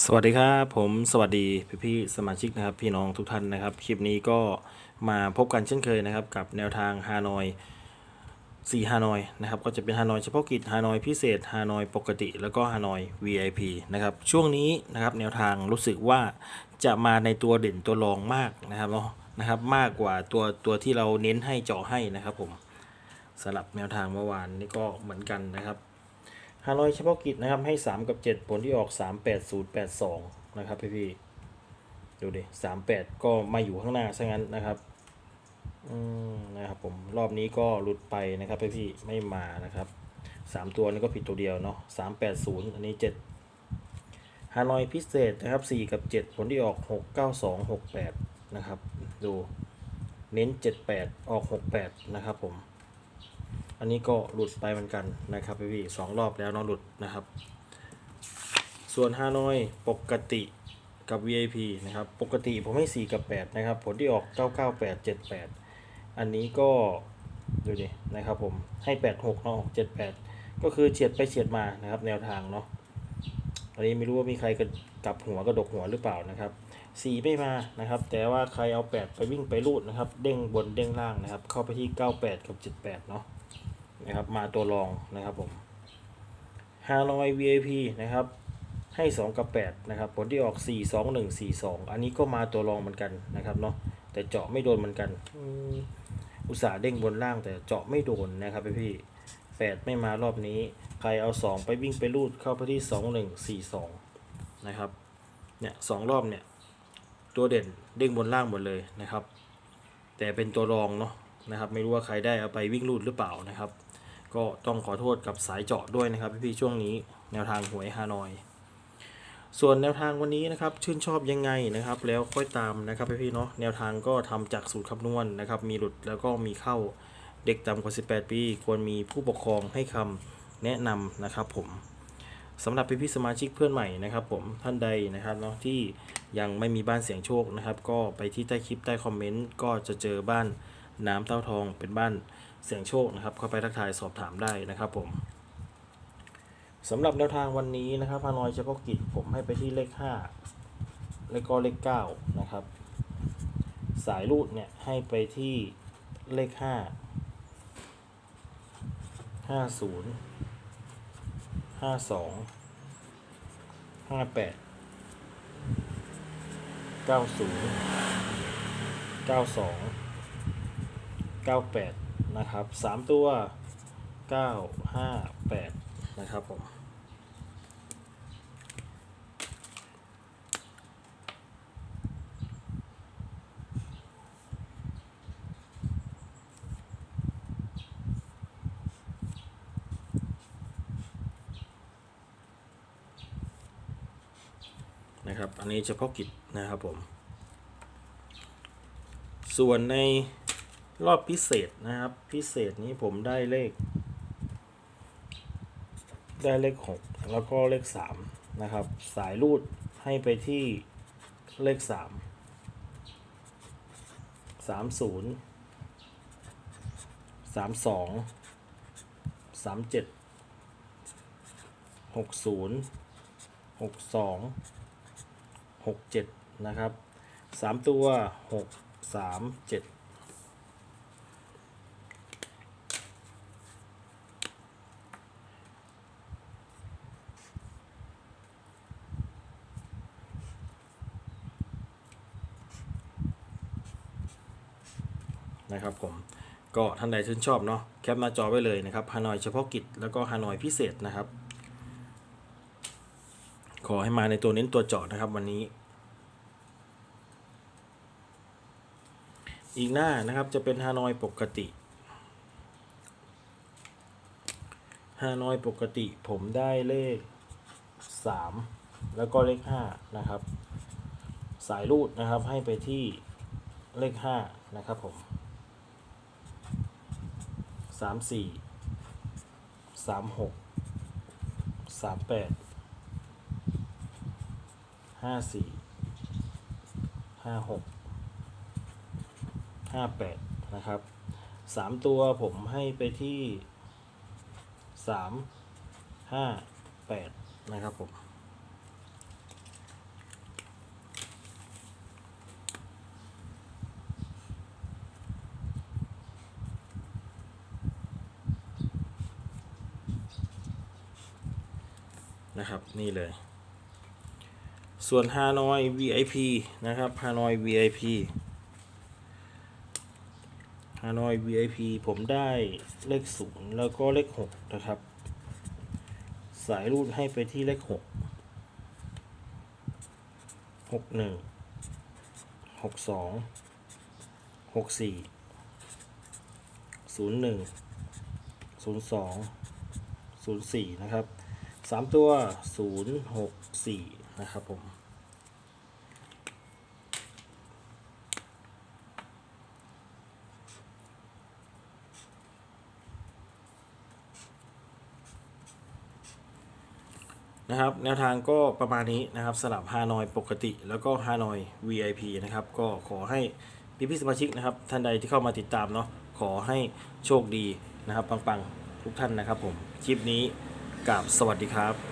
สวัสดีครับผมสวัสดีพี่พี่ๆสมาชิกนะครับพี่น้องทุกท่านนะครับ คลิปนี้ก็มาพบกันเช่นเคยนะครับ กับแนวทางฮานอย4ฮานอยนะครับก็จะเป็นฮานอยเฉพาะกิจฮานอยพิเศษฮานอยปกติ แล้วก็ฮานอย VIP นะครับช่วงนี้นะครับแนวทางรู้สึกว่าจะมาในตัวเด่นตัวรองมากนะครับเนาะนะครับมากกว่าตัวตัวที่เราเน้นให้เจาะให้นะครับผมสลับแนวทางเมื่อวานนี่ก็เหมือนกันนะครับ ฮานอยเฉพาะกิจนะครับให้3กับ7ผลที่ออก3 8 0 8 2นะครับพี่พี่ดูดิ38ก็มาอยู่ข้างหน้าซะงั้นนะครับอืมนะครับผมรอบนี้ก็หลุดไปนะครับพี่พี่ไม่มานะครับ3ตัวนี้ก็ผิดตัวเดียวเนาะ3 8 0อันนี้7ฮานอยพิเศษนะครับ4กับ7ผลที่ออก6 9 2 6 8นะครับ ดูเน้น 78 ออก 68 นะครับผม อันนี้ก็หลุดไปเหมือนกันนะครับพี่สองรอบแล้วเน้องหลุดนะครับ ส่วนฮานอยปกติกับ VIP นะครับ ปกติผมให้ 4 กับ 8 นะครับ ผลที่ออก 998 78 อันนี้ก็ดูดินะครับผมให้ 86เนาะ78 ก็คือเฉียดไปเฉียดมานะครับ แนวทางเนาะอันนี้ไม่รู้ว่ามีใครกลับหัวกระดกหัวหรือเปล่านะครับ 4 ไม่มานะครับ แต่ว่าใครเอา 8 ไปวิ่งไปรูดนะครับ เด้งบนเด้งล่างนะครับ เข้าไปที่ 98 กับ 78 เนาะ นะครับ มาตัวรองนะครับผมฮานอย VIP นะครับ ให้ 2 กับ 8 นะครับ ผลที่ออก 4 2 1 4 2 อันนี้ก็มาตัวรองเหมือนกันนะครับเนาะแต่เจาะไม่โดนเหมือนกัน อุตส่าห์เด้งบนล่างแต่เจาะไม่โดนนะครับพี่พี่แปดไม่มารอบนี้ ใครเอา 2 ไปวิ่งไปรูดเข้าไปที่ 2 1 4 2 นะครับ เนี่ยสองรอบเนี่ย ตัวเด่นเด้งบนล่างหมดเลยนะครับ แต่เป็นตัวรองเนาะนะครับ ไม่รู้ว่าใครได้เอาไปวิ่งรูดหรือเปล่านะครับ ก็ต้องขอโทษกับสายเจาะด้วยนะครับพี่ๆช่วงนี้แนวทางหวยฮานอย ส่วนแนวทางวันนี้นะครับชื่นชอบยังไงนะครับ แล้วค่อยตามนะครับพี่ๆเนาะแนวทางก็ทำจากสูตรคำนวณนะครับ มีหลุดแล้วก็มีเข้าเด็กต่ำกว่า 18 ปี ควรมีผู้ปกครองให้คำแนะนำนะครับผมสำหรับพี่ๆสมาชิกเพื่อนใหม่นะครับผมท่านใดนะครับเนาะที่ยังไม่มีบ้านเสียงโชคนะครับ ก็ไปที่ใต้คลิปใต้คอมเมนต์ก็จะเจอบ้านน้ำเต้าทองเป็นบ้าน เสียงโชคนะครับ เข้าไปทักทายสอบถามได้นะครับผมสำหรับแนวทางวันนี้นะครับฮานอยเฉพาะกิจผมให้ไปที่เลข 5 แล้วก็เลข 9 นะครับ สายรูดเนี่ยให้ไปที่เลข 5 50 52 58 90 92 98 นะครับ3ตัว9 5 8นะครับผมนะครับ อันนี้เฉพาะกิจนะครับผม ส่วนใน รอบพิเศษนะครับ พิเศษนี้ผมได้เลข ได้เลขหกแล้วก็เลขสามนะครับ สายรูดให้ไปที่เลขสามสามศูนย์สามสองสามเจ็ดหกศูนย์หกสองหกเจ็ดนะครับสามตัวหกสามเจ็ด นะครับผมก็ท่านใดชื่นชอบเนาะแคปหน้าจอไว้เลยนะครับฮานอยเฉพาะกิจแล้วก็ฮานอยพิเศษนะครับ ขอให้มาในตัวเน้นตัวเจาะนะครับวันนี้ อีกหน้านะครับจะเป็นฮานอยปกติฮานอยปกติผมได้เลข 3 แล้วก็เลข 5 นะครับ สายรูดนะครับให้ไปที่เลข 5 นะครับผม สามสี่สามหกสามแปดห้าสี่ห้าหกห้าแปดนะครับสามตัวผมให้ไปที่สามห้าแปดนะครับผม นะครับ นี่เลย ส่วนฮานอย VIP นะครับฮานอย VIP ฮานอย VIP ผมได้เลขศูนย์แล้วก็เลขหกนะครับ สายรูดให้ไปที่เลขหกหกหนึ่งหกสองหกสี่ศูนย์หนึ่งศูนย์สองศูนย์สี่นะครับ สามตัวศูนย์หกสี่นะครับผมนะครับแนวทางก็ประมาณนี้นะครับสลับฮานอยปกติ แล้วก็ฮานอย VIP นะครับก็ขอให้พี่พี่สมาชิกนะครับท่านใดที่เข้ามาติดตามเนาะขอให้โชคดีนะครับปังๆ ทุกท่านนะครับผม คลิปนี้ กราบสวัสดีครับ